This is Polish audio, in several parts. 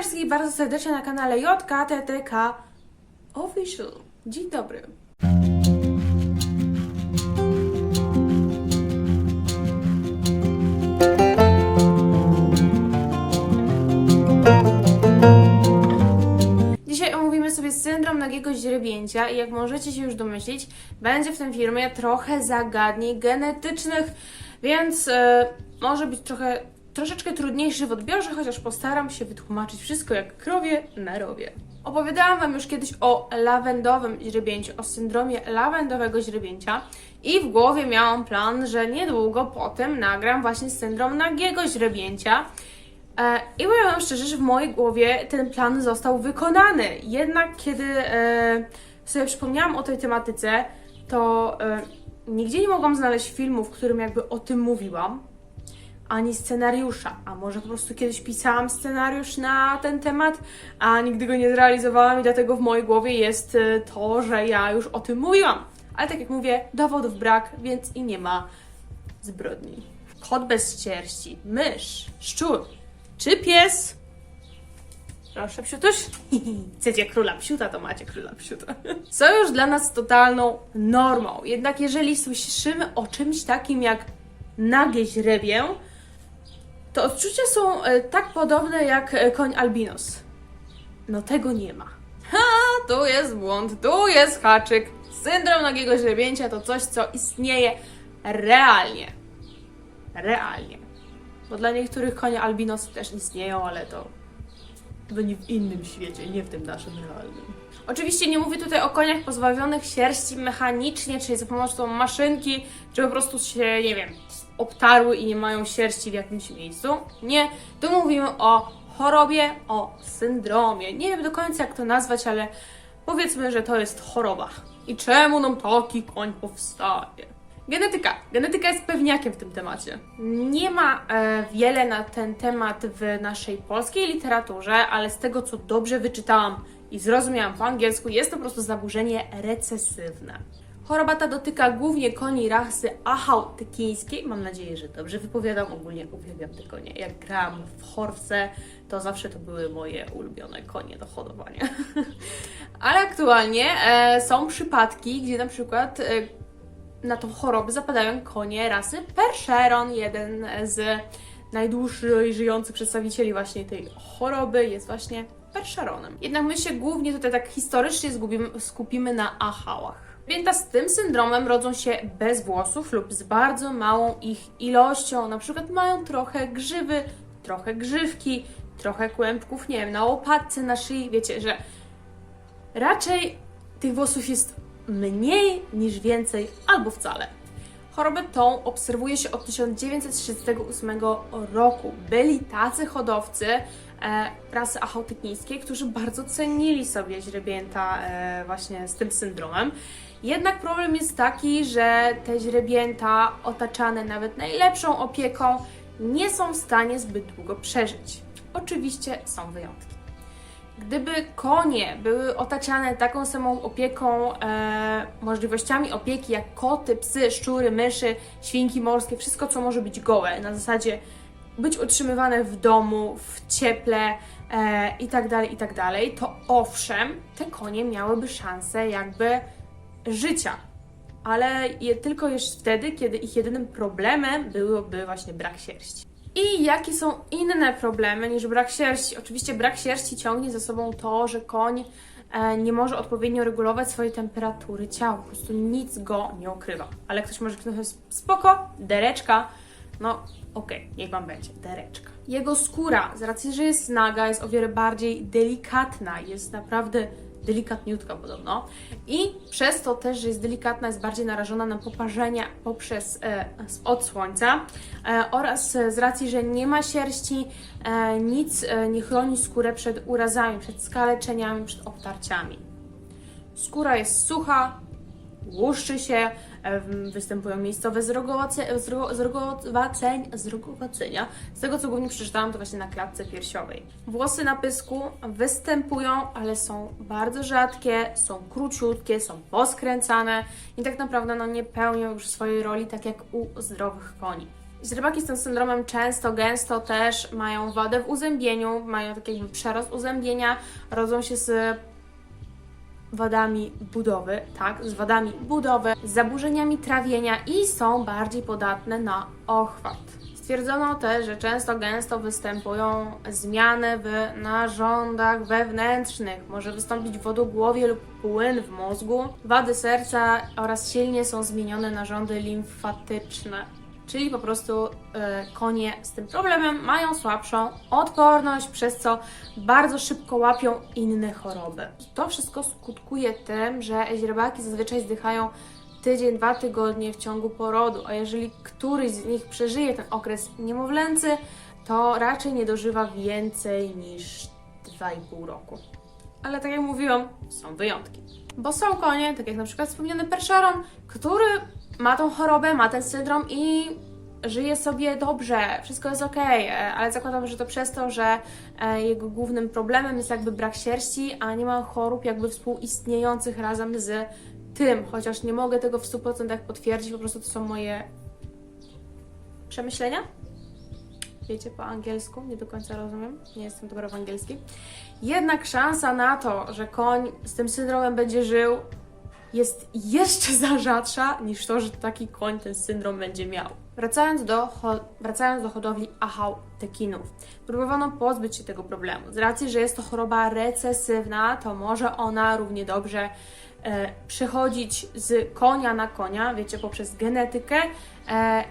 Witam wszystkich bardzo serdecznie na kanale JKTTK Official. Dzień dobry. Dzisiaj omówimy sobie syndrom nagiego źrebięcia i jak możecie się już domyślić, będzie w tym filmie trochę zagadnień genetycznych, więc e, może być trochę troszeczkę trudniejszy w odbiorze, chociaż postaram się wytłumaczyć wszystko jak krowie na rowie. Opowiadałam Wam już kiedyś o lawendowym źrebięciu, o syndromie lawendowego źrebięcia i w głowie miałam plan, że niedługo po tym nagram właśnie syndrom nagiego źrebięcia. E, I powiem szczerze, że w mojej głowie ten plan został wykonany. Jednak kiedy e, sobie przypomniałam o tej tematyce, to e, nigdzie nie mogłam znaleźć filmu, w którym jakby o tym mówiłam, ani scenariusza. A może po prostu kiedyś pisałam scenariusz na ten temat, a nigdy go nie zrealizowałam i dlatego w mojej głowie jest e, to, że ja już o tym mówiłam. Ale tak jak mówię, dowodów brak, więc i nie ma zbrodni. Kot bez sierści, mysz, szczur czy pies? Proszę, psiutuś. Chcecie króla psiuta, to macie króla psiuta. Są już dla nas totalną normą. Jednak jeżeli słyszymy o czymś takim jak nagie źrebię, to odczucia są e, tak podobne jak e, koń albinos. No tego nie ma. Ha, tu jest błąd, tu jest haczyk. Syndrom nagiego źrebięcia to coś, co istnieje realnie. Realnie. Bo dla niektórych konie albinosy też istnieją, ale to pewnie w innym świecie, nie w tym naszym realnym. Oczywiście nie mówię tutaj o koniach pozbawionych sierści mechanicznie, czyli za pomocą maszynki, czy po prostu się, nie wiem, obtarły i nie mają sierści w jakimś miejscu. Nie, tu mówimy o chorobie, o syndromie. Nie wiem do końca jak to nazwać, ale powiedzmy, że to jest choroba. I czemu nam taki koń powstaje? Genetyka. Genetyka jest pewniakiem w tym temacie. Nie ma e, wiele na ten temat w naszej polskiej literaturze, ale z tego co dobrze wyczytałam i zrozumiałam po angielsku, jest to po prostu zaburzenie recesywne. Choroba ta dotyka głównie koni rasy achałtykińskiej. Mam nadzieję, że dobrze wypowiadam. Ogólnie uwielbiam te konie. Jak gram w Horse, to zawsze to były moje ulubione konie do hodowania. Ale aktualnie e, są przypadki, gdzie na przykład e, na tą chorobę zapadają konie rasy Percheron, jeden z najdłużej żyjących przedstawicieli właśnie tej choroby jest właśnie Percheronem. Jednak my się głównie tutaj tak historycznie skupimy na achałach. Pięta z tym syndromem rodzą się bez włosów lub z bardzo małą ich ilością. Na przykład mają trochę grzywy, trochę grzywki, trochę kłębków, nie wiem, na łopatce, na szyi. Wiecie, że raczej tych włosów jest mniej niż więcej albo wcale. Chorobę tą obserwuje się od 1938 roku. Byli tacy hodowcy rasy achałtykińskiej, którzy bardzo cenili sobie źrebięta e, właśnie z tym syndromem. Jednak problem jest taki, że te źrebięta otaczane nawet najlepszą opieką nie są w stanie zbyt długo przeżyć. Oczywiście są wyjątki. Gdyby konie były otaczane taką samą opieką, e, możliwościami opieki jak koty, psy, szczury, myszy, świnki morskie, wszystko co może być gołe, na zasadzie być utrzymywane w domu, w cieple e, i tak dalej, i tak to owszem, te konie miałyby szansę jakby życia. Ale je tylko już wtedy, kiedy ich jedynym problemem byłoby właśnie brak sierści. I jakie są inne problemy niż brak sierści? Oczywiście brak sierści ciągnie za sobą to, że koń e, nie może odpowiednio regulować swojej temperatury ciała, po prostu nic go nie ukrywa. Ale ktoś może krzyknąć spoko, dereczka, no okej, niech wam będzie, dereczka. Jego skóra, z racji, że jest naga, jest o wiele bardziej delikatna, jest naprawdę delikatniutka podobno i przez to też, że jest delikatna, jest bardziej narażona na poparzenia poprzez e, od słońca e, oraz z racji, że nie ma sierści, e, nic e, nie chroni skórę przed urazami, przed skaleczeniami, przed obtarciami. Skóra jest sucha, łuszczy się, występują miejscowe zrogowacenia. Z tego, co głównie przeczytałam, to właśnie na klatce piersiowej. Włosy na pysku występują, ale są bardzo rzadkie, są króciutkie, są poskręcane i tak naprawdę no, nie pełnią już swojej roli tak jak u zdrowych koni. Źrebaki z tym syndromem często, gęsto też mają wadę w uzębieniu, mają taki przerost uzębienia, rodzą się z wadami budowy, tak, z wadami budowy, z zaburzeniami trawienia i są bardziej podatne na ochwat. Stwierdzono też, że często gęsto występują zmiany w narządach wewnętrznych. Może wystąpić wodogłowie lub płyn w mózgu, wady serca oraz silnie są zmienione narządy limfatyczne. Czyli po prostu e, konie z tym problemem mają słabszą odporność, przez co bardzo szybko łapią inne choroby. To wszystko skutkuje tym, że źrebaki zazwyczaj zdychają tydzień, dwa tygodnie w ciągu porodu, a jeżeli któryś z nich przeżyje ten okres niemowlęcy, to raczej nie dożywa więcej niż 2,5 roku. Ale tak jak mówiłam, są wyjątki. Bo są konie, tak jak na przykład wspomniany Perszaron, który ma tą chorobę, ma ten syndrom i żyje sobie dobrze, wszystko jest ok, ale zakładam, że to przez to, że e, jego głównym problemem jest jakby brak sierści, a nie ma chorób jakby współistniejących razem z tym, chociaż nie mogę tego w 100% potwierdzić, po prostu to są moje przemyślenia. Wiecie po angielsku, nie do końca rozumiem, nie jestem dobra w angielskim. Jednak szansa na to, że koń z tym syndromem będzie żył, jest jeszcze za rzadsza niż to, że taki koń ten syndrom będzie miał. Wracając do, wracając do hodowli achałtekinów, próbowano pozbyć się tego problemu. Z racji, że jest to choroba recesywna, to może ona równie dobrze e, przechodzić z konia na konia, wiecie, poprzez genetykę e,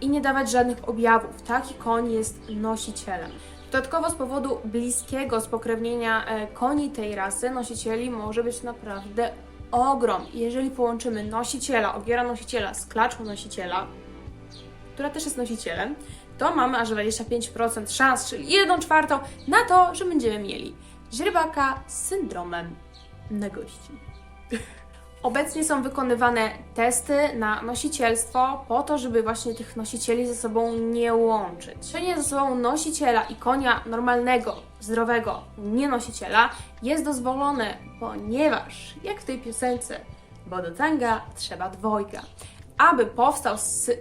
i nie dawać żadnych objawów. Taki koń jest nosicielem. Dodatkowo z powodu bliskiego spokrewnienia e, koni tej rasy, nosicieli może być naprawdę ogrom. Jeżeli połączymy nosiciela, ogiera nosiciela z klaczką nosiciela, która też jest nosicielem, to mamy aż 25% szans, czyli 1 czwartą na to, że będziemy mieli źrebaka z syndromem nagości. Obecnie są wykonywane testy na nosicielstwo po to, żeby właśnie tych nosicieli ze sobą nie łączyć. Łączenie ze sobą nosiciela i konia normalnego, zdrowego nienosiciela jest dozwolone, ponieważ, jak w tej piosence, bo do tanga trzeba dwojga. Aby powstał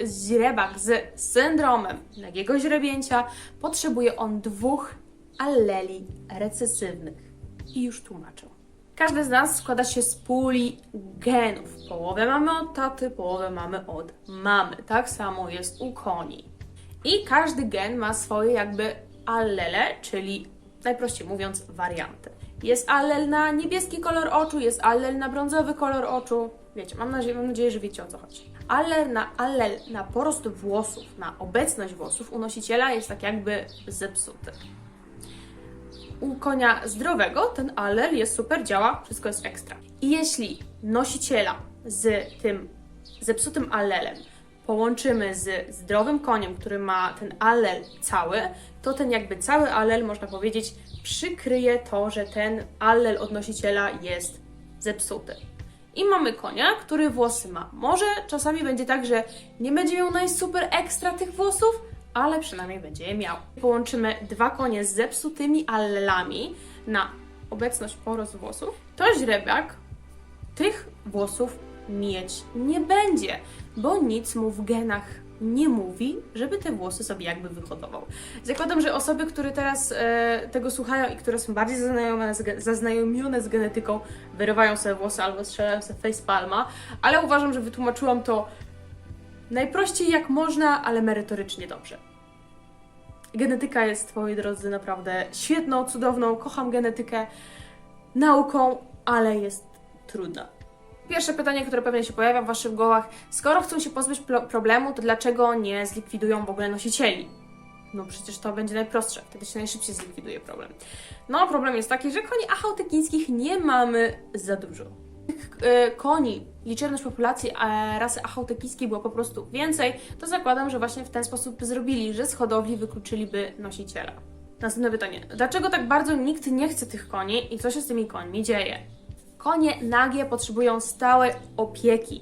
źrebak z syndromem nagiego źrebięcia, potrzebuje on dwóch alleli recesywnych. I już tłumaczę. Każdy z nas składa się z puli genów. Połowę mamy od taty, połowę mamy od mamy. Tak samo jest u koni. I każdy gen ma swoje jakby allele, czyli najprościej mówiąc warianty. Jest allel na niebieski kolor oczu, jest allel na brązowy kolor oczu. Wiecie, mam nadzieję, mam nadzieję że wiecie o co chodzi. Allel na, allel na porost włosów, na obecność włosów u nosiciela jest tak jakby zepsuty u konia zdrowego ten allel jest super, działa, wszystko jest ekstra. I jeśli nosiciela z tym zepsutym allelem połączymy z zdrowym koniem, który ma ten allel cały, to ten jakby cały allel, można powiedzieć, przykryje to, że ten allel od nosiciela jest zepsuty. I mamy konia, który włosy ma. Może czasami będzie tak, że nie będzie miał najsuper ekstra tych włosów, ale przynajmniej będzie je miał. Połączymy dwa konie z zepsutymi allelami na obecność porost włosów, to źrebiak tych włosów mieć nie będzie, bo nic mu w genach nie mówi, żeby te włosy sobie jakby wyhodował. Zakładam, że osoby, które teraz e, tego słuchają i które są bardziej zaznajomione z, zaznajomione z genetyką, wyrywają sobie włosy albo strzelają sobie facepalma, ale uważam, że wytłumaczyłam to najprościej jak można, ale merytorycznie dobrze. Genetyka jest, moi drodzy, naprawdę świetną, cudowną, kocham genetykę, nauką, ale jest trudna. Pierwsze pytanie, które pewnie się pojawia w Waszych głowach, skoro chcą się pozbyć problemu, to dlaczego nie zlikwidują w ogóle nosicieli? No przecież to będzie najprostsze, wtedy się najszybciej zlikwiduje problem. No problem jest taki, że koni achałtekińskich nie mamy za dużo. E, koni, liczebność populacji rasy achałtekińskiej było po prostu więcej, to zakładam, że właśnie w ten sposób by zrobili, że z hodowli wykluczyliby nosiciela. Następne pytanie. Dlaczego tak bardzo nikt nie chce tych koni i co się z tymi końmi dzieje? Konie nagie potrzebują stałej opieki,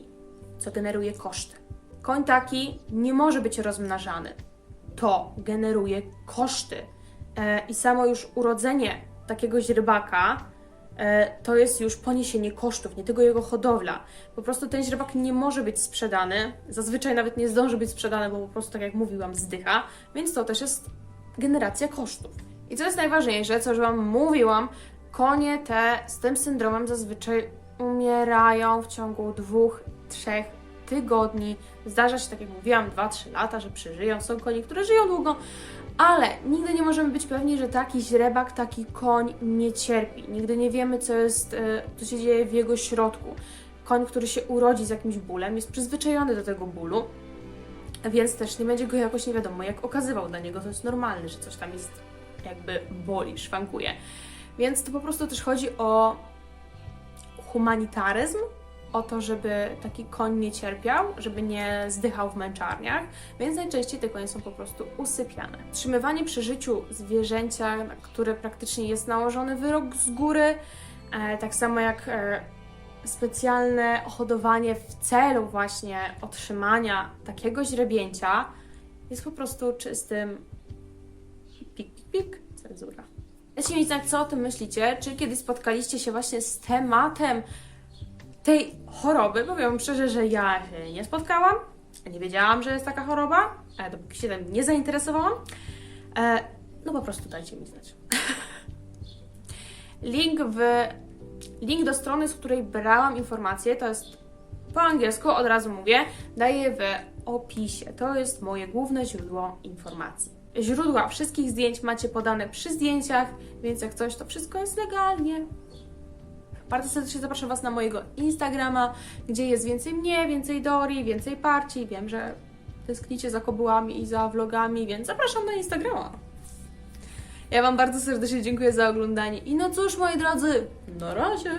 co generuje koszty. Koń taki nie może być rozmnażany. To generuje koszty. E, I samo już urodzenie takiego źrebaka to jest już poniesienie kosztów, nie tylko jego hodowla. Po prostu ten źrebak nie może być sprzedany, zazwyczaj nawet nie zdąży być sprzedany, bo po prostu, tak jak mówiłam, zdycha, więc to też jest generacja kosztów. I co jest najważniejsze, co już Wam mówiłam, konie te z tym syndromem zazwyczaj umierają w ciągu dwóch, trzech tygodni. Zdarza się, tak jak mówiłam, 2-3 lata, że przeżyją. Są konie, które żyją długo, ale nigdy nie możemy być pewni, że taki źrebak, taki koń nie cierpi. Nigdy nie wiemy, co jest, e, co się dzieje w jego środku. Koń, który się urodzi z jakimś bólem, jest przyzwyczajony do tego bólu, więc też nie będzie go jakoś nie wiadomo jak okazywał dla niego. To jest normalne, że coś tam jest jakby boli, szwankuje. Więc to po prostu też chodzi o humanitaryzm, o to, żeby taki koń nie cierpiał, żeby nie zdychał w męczarniach, więc najczęściej te konie są po prostu usypiane. Trzymywanie przy życiu zwierzęcia, na które praktycznie jest nałożony wyrok z góry, e, tak samo jak e, specjalne hodowanie w celu właśnie otrzymania takiego źrebięcia, jest po prostu czystym pik, pik, pik, cenzura. Dajcie mi znać, co o tym myślicie. Czy kiedy spotkaliście się właśnie z tematem tej choroby? Powiem szczerze, że ja się nie spotkałam. Nie wiedziałam, że jest taka choroba, dopóki się tym nie zainteresowałam. E, no po prostu dajcie mi znać. Link w link do strony, z której brałam informacje, to jest po angielsku, od razu mówię, daję w opisie. To jest moje główne źródło informacji. Źródła wszystkich zdjęć macie podane przy zdjęciach, więc jak coś, to wszystko jest legalnie. Bardzo serdecznie zapraszam Was na mojego Instagrama, gdzie jest więcej mnie, więcej Dori, więcej parci. Wiem, że tęsknicie za kobyłami i za vlogami, więc zapraszam na Instagrama. Ja Wam bardzo serdecznie dziękuję za oglądanie i no cóż, moi drodzy, na razie!